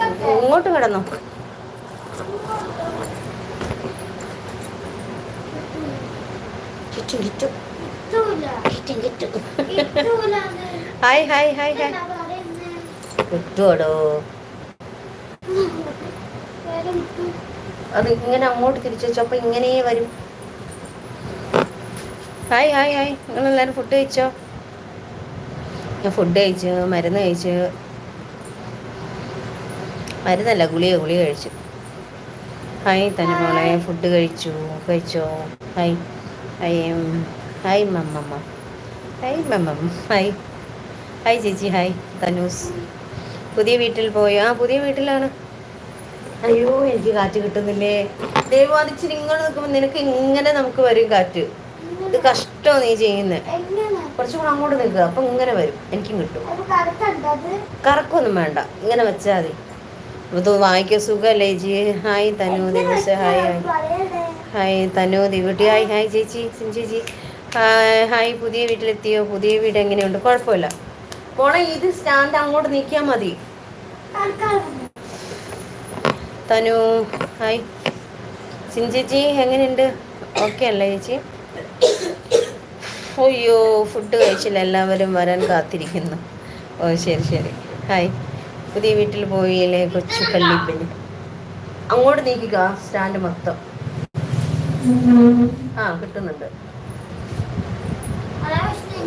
ഇങ്ങോട്ട് കിടന്നു. കിറ്റും കിറ്റും കിറ്റും കിറ്റും ഹായ് ഹായ് ഹായ് ഹായ്. കിട്ടുവടോ? അത് ഇങ്ങനെ അങ്ങോട്ട് തിരിച്ചു വെച്ചോ അപ്പൊ ഇങ്ങനെ വരും. Hi hi hi. നിങ്ങൾ എല്ലാരും ഫുഡ് കഴിച്ചോ? ഞാൻ ഫുഡ് കഴിച്ചു മരുന്ന് കഴിച്ചു. മരുന്നല്ല ഗുളിക ഗുളിക കഴിച്ചു. ഹായ് തന്നെ മോളെ ഫുഡ് കഴിച്ചു കഴിച്ചോ? ഹായ് ഹായ് ഹായ് മമ്മമ്മ ഹായ് മമ്മമ്മ ഹായ് ഹായ് ചേച്ചി ഹായ് തനൂസ്. പുതിയ വീട്ടിൽ പോയോ? ആ പുതിയ വീട്ടിലാണ്. അയ്യോ എനിക്ക് കാറ്റ് കിട്ടുന്നില്ലേ? ദൈവം ഇച്ചിരി ഇങ്ങോട്ട് നിൽക്കുമ്പോൾ നിനക്ക് ഇങ്ങനെ നമുക്ക് വരും കാറ്റ്. ഇത് കഷ്ടമാണ് നീ ചെയ്യുന്നത് കുറച്ചും കൂടെ അങ്ങോട്ട് നിൽക്കുക അപ്പം ഇങ്ങനെ വരും. എനിക്കും കിട്ടും. കറക്കൊന്നും വേണ്ട ഇങ്ങനെ വെച്ചാൽ മതി. ഇത് വായിക്കാൻ സുഖമല്ലേ ചേച്ചി ഹായ് തനു ദിവസ ഹായ് ഹായ്. ഹായ് തനു ദിവട്ടി ഹായ് ഹായ് ചേച്ചി ചേച്ചി. ഹായ് ഹായ് പുതിയ വീട്ടിലെത്തിയോ? പുതിയ വീട് എങ്ങനെയുണ്ട്? കുഴപ്പമില്ല. പോണ ഇത് സ്റ്റാൻഡ് അങ്ങോട്ട് നീക്കിയാൽ മതി. തനു ഹായ്. സിൻ ചേച്ചി എങ്ങനെയുണ്ട്? ഓക്കെ അല്ലേ ചേച്ചി? അയ്യോ ഫുഡ് കഴിച്ചില്ല. എല്ലാവരും വരാൻ കാത്തിരിക്കുന്നു. ഓ ശരി ശരി. ഹായ്. പുതിയ വീട്ടിൽ പോയില്ലേ കൊച്ചു കല്ലിപ്പിന് അങ്ങോട്ട് നീക്കുക സ്റ്റാൻഡ് മൊത്തം. ആ കിട്ടുന്നുണ്ട്.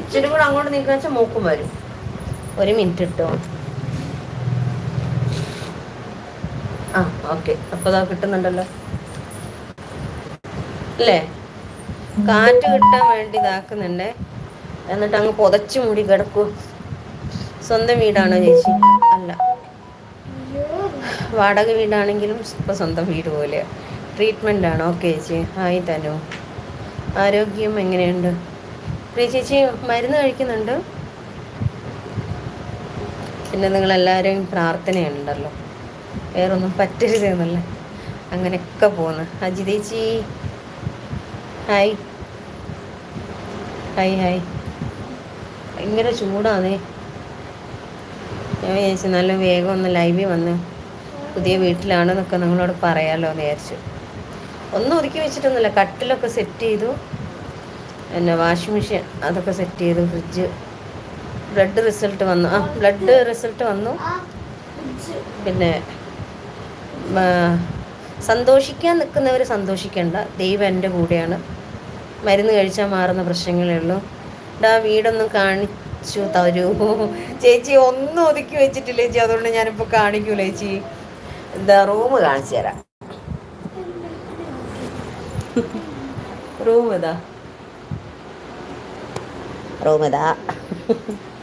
ഇച്ചിരി കൂടെ അങ്ങോട്ട് നീക്കുക വെച്ചാൽ മൂക്കും വരും. ഒരു മിനിറ്റ് ഇട്ടോ. ആ ഓക്കെ. അപ്പൊ അതാ കിട്ടുന്നുണ്ടല്ലോ. അല്ലേ? കാറ്റ് കിട്ടാൻ വേണ്ടി ഇതാക്കുന്നുണ്ടേ എന്നിട്ട് അങ്ങ് പുതച്ചു മൂടി കിടക്കൂ സ്വന്തം വീടാണോ ചേച്ചി? വാടക വീടാണെങ്കിലും ഇപ്പം സ്വന്തം വീട് പോലെ. ട്രീറ്റ്മെന്റ് ആണോ? ഓക്കെ ചേച്ചി. ഹായ് തനു ആരോഗ്യം എങ്ങനെയുണ്ട്? പ്രിയ ചേച്ചി മരുന്ന് കഴിക്കുന്നുണ്ട്? പിന്നെ നിങ്ങളെല്ലാവരും പ്രാർത്ഥനയുണ്ടല്ലോ. വേറൊന്നും പറ്റരുതെന്നല്ലേ? അങ്ങനെയൊക്കെ പോകുന്നു അജിതേച്ചി ഹായ്. Hi hi. ഭയങ്കര ചൂടാണേ ഞാൻ വിചാരിച്ചു നല്ല വേഗം ഒന്ന് ലൈവിൽ വന്ന് പുതിയ വീട്ടിലാണെന്നൊക്കെ നിങ്ങളോട് പറയാമല്ലോ എന്ന് വിചാരിച്ചു. ഒന്നും ഒതുക്കി വെച്ചിട്ടൊന്നുമില്ല. കട്ടിലൊക്കെ സെറ്റ് ചെയ്തു. പിന്നെ വാഷിംഗ് മെഷീൻ അതൊക്കെ സെറ്റ് ചെയ്തു. ഫ്രിഡ്ജ് ബ്ലഡ് റിസൾട്ട് വന്നു. ആ ബ്ലഡ് റിസൾട്ട് വന്നു. പിന്നെ സന്തോഷിക്കാൻ നിൽക്കുന്നവർ സന്തോഷിക്കേണ്ട. ദൈവം എന്റെ കൂടെയാണ്. മരുന്ന് കഴിച്ചാൽ മാറുന്ന പ്രശ്നങ്ങളേ ഉള്ളൂ. ഡാ വീടൊന്നും കാണിച്ചു തരൂ. ചേച്ചി ഒന്നും ഒതുക്കി വെച്ചിട്ടില്ല ചേച്ചി? അതുകൊണ്ട് ഞാനിപ്പോൾ കാണിക്കൂല ചേച്ചി? എന്താ റൂം കാണിച്ചു തരാം. റൂം ഇതാ. റൂം ഇതാ.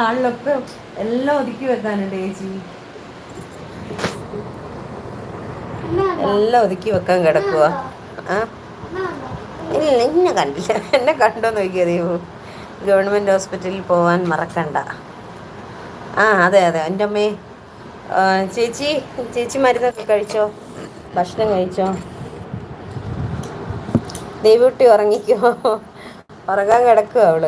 ആളിലൊക്കെ എല്ലാം ഒതുക്കി വെക്കാനുണ്ട് ചേച്ചി എല്ലാം ഒതുക്കി വെക്കാൻ കിടക്കുക ആ? ഇല്ല എന്നെ കണ്ടില്ല. എന്നെ കണ്ടോ നോക്കിയത് ഗവൺമെന്റ് ഹോസ്പിറ്റലിൽ പോവാൻ മറക്കണ്ട. ആ അതെ അതെ. എന്റെ അമ്മേ ചേച്ചി ചേച്ചി മരുന്നൊക്കെ കഴിച്ചോ? ഭക്ഷണം കഴിച്ചോ? ദൈവക്കുട്ടി ഉറങ്ങിക്കോ? ഉറങ്ങാൻ കിടക്കുക അവൾ.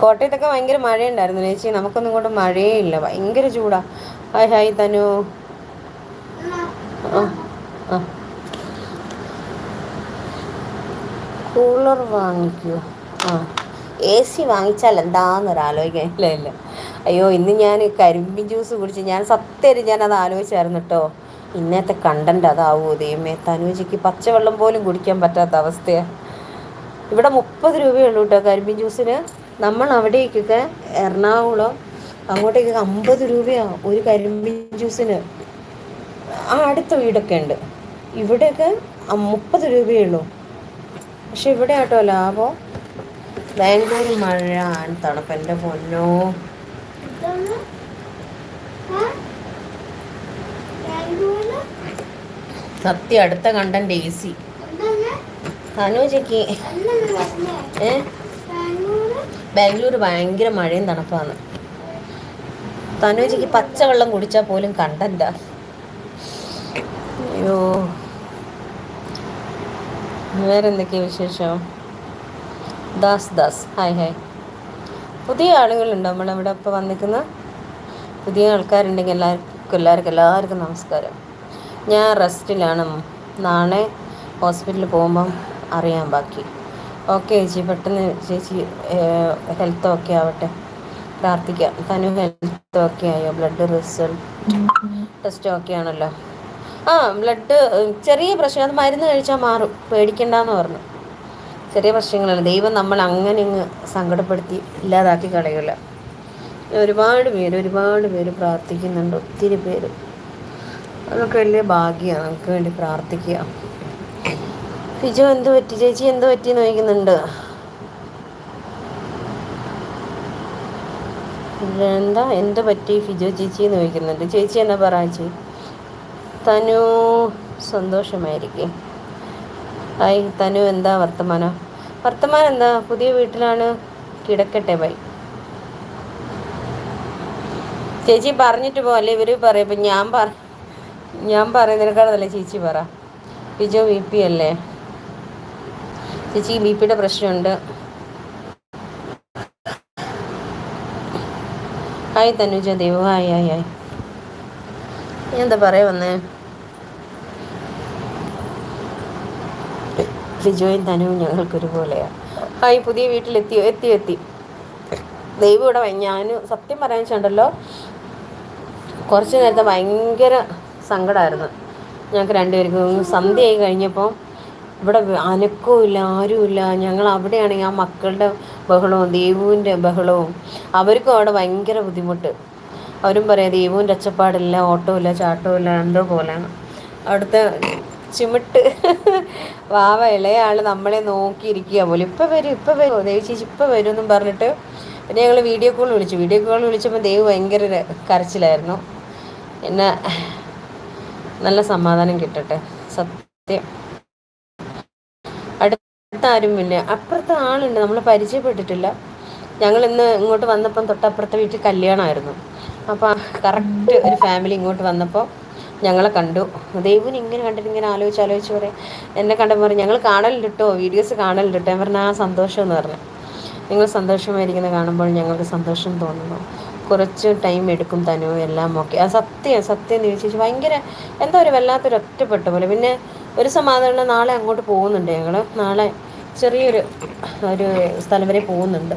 കോട്ടയത്തൊക്കെ ഭയങ്കര മഴയുണ്ടായിരുന്നു ചേച്ചി. നമുക്കൊന്നും കൊണ്ട് മഴയേ ഇല്ല ഭയങ്കര ചൂടാ. Hi hi Tanu. കൂളർ വാങ്ങിക്കൂ? ആ. എ സി വാങ്ങിച്ചാൽ എന്താന്നൊരാലോചിക്കാൻ. ഇല്ല ഇല്ല. അയ്യോ ഇന്ന് ഞാൻ കരിമ്പിൻ ജ്യൂസ് കുടിച്ച് ഞാൻ സത്യം ഞാൻ അത് ആലോചിച്ചായിരുന്നു കേട്ടോ ഇന്നത്തെ കണ്ടന്റ് അതാവോ? ദൈവമേ തനുജിക്ക് പച്ചവെള്ളം പോലും കുടിക്കാൻ പറ്റാത്ത അവസ്ഥയാണ് ഇവിടെ മുപ്പത് രൂപയുള്ളൂ കേട്ടോ കരിമ്പിൻ ജ്യൂസിന് നമ്മൾ അവിടേക്കൊക്കെ എറണാകുളം അങ്ങോട്ടേക്കൊക്കെ അമ്പത് രൂപയാണ് ഒരു കരിമ്പിൻ ജ്യൂസിന് ആ അടുത്ത വീടൊക്കെ ഉണ്ട്. ഇവിടെയൊക്കെ മുപ്പത് രൂപയേ ഉള്ളൂ. പക്ഷെ ഇവിടെ ആട്ടോ ലാഭം. ബാംഗ്ലൂർ മഴ തണുപ്പ്. എന്റെ പൊന്നോ. സത്യം അടുത്ത കണ്ടന്റ് ഡേസി അനുജയ്ക്ക് ഏ? ബാംഗ്ലൂർ ഭയങ്കര മഴയും തണുപ്പാണ്. തനൂജയ്ക്ക് പച്ചവെള്ളം കുടിച്ചാൽ പോലും കണ്ടന്റാ അയ്യോ. വേറെ എന്തൊക്കെയാ വിശേഷം? ദാസ് ദാസ്. Hi hi. പുതിയ ആളുകളുണ്ടോ നമ്മളിവിടെ ഇപ്പോൾ വന്നിരിക്കുന്ന? പുതിയ ആൾക്കാരുണ്ടെങ്കിൽ എല്ലാവർക്കും എല്ലാവർക്കും എല്ലാവർക്കും നമസ്കാരം. ഞാൻ റെസ്റ്റിലാണ്. നാളെ ഹോസ്പിറ്റലിൽ പോകുമ്പം അറിയാൻ ബാക്കി. ഓക്കെ ചേച്ചി പെട്ടെന്ന് ചേച്ചി ഹെൽത്ത് ഓക്കെ ആവട്ടെ. പ്രാർത്ഥിക്കാം. തനു ഹെൽത്ത് ഓക്കെ ആയോ? ബ്ലഡ് റിസൾട്ട് ടെസ്റ്റ് ഓക്കെ ആണല്ലോ. ആ ബ്ലഡ് ചെറിയ പ്രശ്നം. അത് മരുന്ന് കഴിച്ചാൽ മാറും. പേടിക്കണ്ടെന്ന് പറഞ്ഞു. ചെറിയ പ്രശ്നങ്ങളല്ല ദൈവം നമ്മൾ അങ്ങനെ ഇങ്ങ് സങ്കടപ്പെടുത്തി ഇല്ലാതാക്കി കളയില്ല ഒരുപാട് പേര് ഒരുപാട് പേര് പ്രാർത്ഥിക്കുന്നുണ്ട്. ഒത്തിരി പേര്. അതൊക്കെ വലിയ ഭാഗ്യമാണ്. നമുക്ക് വേണ്ടി പ്രാർത്ഥിക്കുക. ഫിജു എന്ത് പറ്റി? ചേച്ചി എന്ത് പറ്റി നോക്കുന്നുണ്ട് എന്താ എന്ത് പറ്റി ഫിജു ചേച്ചി എന്ന് ചോദിക്കുന്നുണ്ട്. ചേച്ചി എന്നാ പറ തനു സന്തോഷമായിരിക്കും. ഹായ് തനു എന്താ വർത്തമാനം? വർത്തമാനം എന്താ? പുതിയ വീട്ടിലാണ് കിടക്കട്ടെ ബൈ. ചേച്ചി പറഞ്ഞിട്ട് പോലെ ഇവർ പറയും ഞാൻ പറ ഞാൻ പറയുന്നതിനേക്കാളല്ലേ ചേച്ചി പറ? ബിജോ വി പി അല്ലേ? ചേച്ചി ബി പിയുടെ പ്രശ്നമുണ്ട്. Hi Tanuja Dev. Hi hi hi. എന്താ പറയാ വന്നേ? ഫിജോയും തനുവും ഞങ്ങൾക്കൊരുപോലെയാണ് ഹായ് പുതിയ വീട്ടിലെത്തിയോ? എത്തി എത്തി. ദൈവം ഇവിടെ ഞാൻ സത്യം പറയാൻ വെച്ചിട്ടുണ്ടല്ലോ കുറച്ച് നേരത്തെ ഭയങ്കര സങ്കടമായിരുന്നു ഞങ്ങൾക്ക് രണ്ടുപേർക്കും സന്ധ്യയായി കഴിഞ്ഞപ്പോൾ ഇവിടെ അനക്കവും ഇല്ല ആരുമില്ല ഞങ്ങൾ അവിടെയാണെങ്കിൽ ആ മക്കളുടെ ബഹളവും ദേവുവിന്റെ ബഹളവും അവർക്കും അവിടെ ഭയങ്കര ബുദ്ധിമുട്ട്. അവരും പറയാം ദേവുവിന്റെ ഒച്ചപ്പാടില്ല ഓട്ടമില്ല ചാട്ടമില്ല എന്തോ പോലെയാണ്. അവിടുത്തെ ചിമിട്ട്. വാവ ഇളയാൾ നമ്മളെ നോക്കിയിരിക്കുക പോലെ. ഇപ്പം വരും ഇപ്പം വരും. ദേവി ചേച്ചി ഇപ്പം വരും എന്നും പറഞ്ഞിട്ട് പിന്നെ ഞങ്ങൾ വീഡിയോ കോൾ വിളിച്ചു. വീഡിയോ കോൾ വിളിച്ചപ്പോൾ ദേവ് ഭയങ്കര കരച്ചിലായിരുന്നു. എന്നെ നല്ല സമാധാനം കിട്ടട്ടെ. സത്യം. അടുത്ത ആരുമില്ല അപ്പുറത്തെ ആളുണ്ട്. നമ്മൾ പരിചയപ്പെട്ടിട്ടില്ല. ഞങ്ങൾ ഇന്ന് ഇങ്ങോട്ട് വന്നപ്പം തൊട്ടപ്പുറത്തെ വീട്ടിൽ കല്യാണമായിരുന്നു. അപ്പോൾ കറക്റ്റ് ഒരു ഫാമിലി ഇങ്ങോട്ട് വന്നപ്പോൾ ഞങ്ങളെ കണ്ടു. ദൈവം ഇങ്ങനെ കണ്ടിട്ട് ഇങ്ങനെ ആലോചിച്ച് ആലോചിച്ച് പറയും. എന്നെ കണ്ടപ്പോൾ പറയും ഞങ്ങൾ കാണലുണ്ട് വീഡിയോസ് കാണലുണ്ട് ഞാൻ പറഞ്ഞാൽ ആ സന്തോഷം എന്ന് പറഞ്ഞു. നിങ്ങൾ സന്തോഷമായിരിക്കുന്നത് കാണുമ്പോൾ ഞങ്ങൾക്ക് സന്തോഷം തോന്നുന്നു. കുറച്ച് ടൈം എടുക്കും തനു എല്ലാം ഓക്കെ ആ സത്യം സത്യം എന്ന് ചോദിച്ചു ഭയങ്കര എന്താ ഒരു വല്ലാത്തൊരു ഒറ്റപ്പെട്ട പോലെ. പിന്നെ ഒരു സമാധാനം നാളെ അങ്ങോട്ട് പോകുന്നുണ്ട് ഞങ്ങൾ നാളെ ചെറിയൊരു ഒരു സ്ഥലം വരെ പോകുന്നുണ്ട്.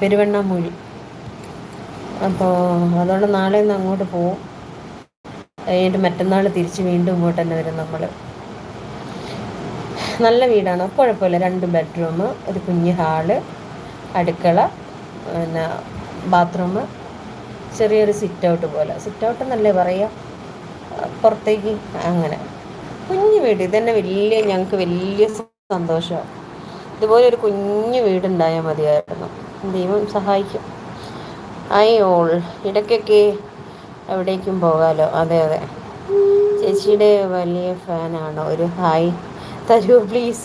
പെരുവണ്ണാമൂഴി അപ്പോൾ അതുകൊണ്ട് നാളെ ഒന്ന് അങ്ങോട്ട് പോവും. കഴിഞ്ഞിട്ട് മറ്റന്നാൾ തിരിച്ച് വീണ്ടും ഇങ്ങോട്ട് തന്നെ വരും നമ്മൾ നല്ല വീടാണ്. കുഴപ്പമില്ല. രണ്ട് ബെഡ്റൂം ഒരു കുഞ്ഞ് ഹാൾ അടുക്കള പിന്നെ ബാത്റൂം ചെറിയൊരു സിറ്റ് ഔട്ട് പോലെ. സിറ്റ് ഔട്ട് എന്നല്ലേ പറയുക പുറത്തേക്ക് അങ്ങനെ. കുഞ്ഞു വീട്. ഇതന്നെ വലിയ ഞങ്ങൾക്ക് വലിയ സന്തോഷമാണ് ഇതുപോലെ ഒരു കുഞ്ഞു വീടുണ്ടായാൽ മതിയായിരുന്നു. ദൈവം സഹായിക്കും. ഐ ഓൾ ഇടയ്ക്കൊക്കെ എവിടേക്കും പോകാമല്ലോ അതെ അതെ. ചേച്ചിയുടെ വലിയ ഫാനാണ്. ഒരു ഹായ് തരൂ പ്ലീസ്.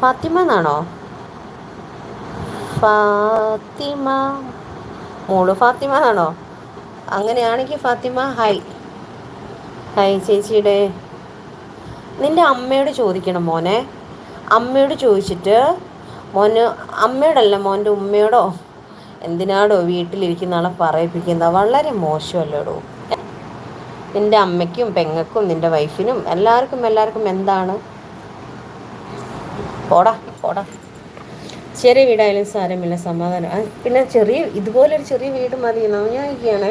ഫാത്തിമ എന്നാണോ? ഫാത്തിമ. മോൾ ഫാത്തിമ എന്നാണോ? അങ്ങനെയാണെങ്കിൽ ഫാത്തിമ ഹായ്. ഹായ് ചേച്ചിയുടെ. നിന്റെ അമ്മയോട് ചോദിക്കണം മോനെ. അമ്മയോട് ചോദിച്ചിട്ട് മോന് അമ്മയോടല്ല മോന്റെ ഉമ്മയോടോ? എന്തിനാടോ വീട്ടിലിരിക്കുന്ന ആളെ പറയിപ്പിക്കുന്ന വളരെ മോശമല്ലോടോ? നിന്റെ അമ്മയ്ക്കും പെങ്ങൾക്കും നിന്റെ വൈഫിനും എല്ലാവർക്കും എല്ലാവർക്കും എന്താണ്? പോടാ പോടാ. ചെറിയ വീടായാലും സാരമില്ല സമാധാനം. പിന്നെ ചെറിയ ഇതുപോലൊരു ചെറിയ വീട് മതി ഞാൻ ഇരിക്കുകയാണ്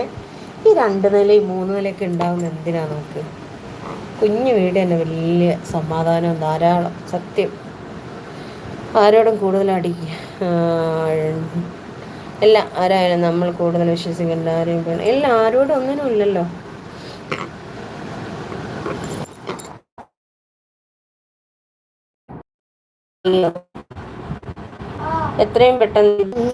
ഈ രണ്ട് നിലയും മൂന്ന് നിലയൊക്കെ ഉണ്ടാകുന്ന എന്തിനാണ് നമുക്ക്? കുഞ്ഞു വീട് തന്നെ വലിയ സമാധാനം ധാരാളം സത്യം. ആരോടും കൂടുതൽ അടി അല്ല ആരായാലും നമ്മൾ കൂടുതൽ വിശ്വസിക്കേണ്ട ആരെയും ഇല്ല ആരോടും ഒന്നിനും ഇല്ലല്ലോ. എത്രയും പെട്ടെന്ന്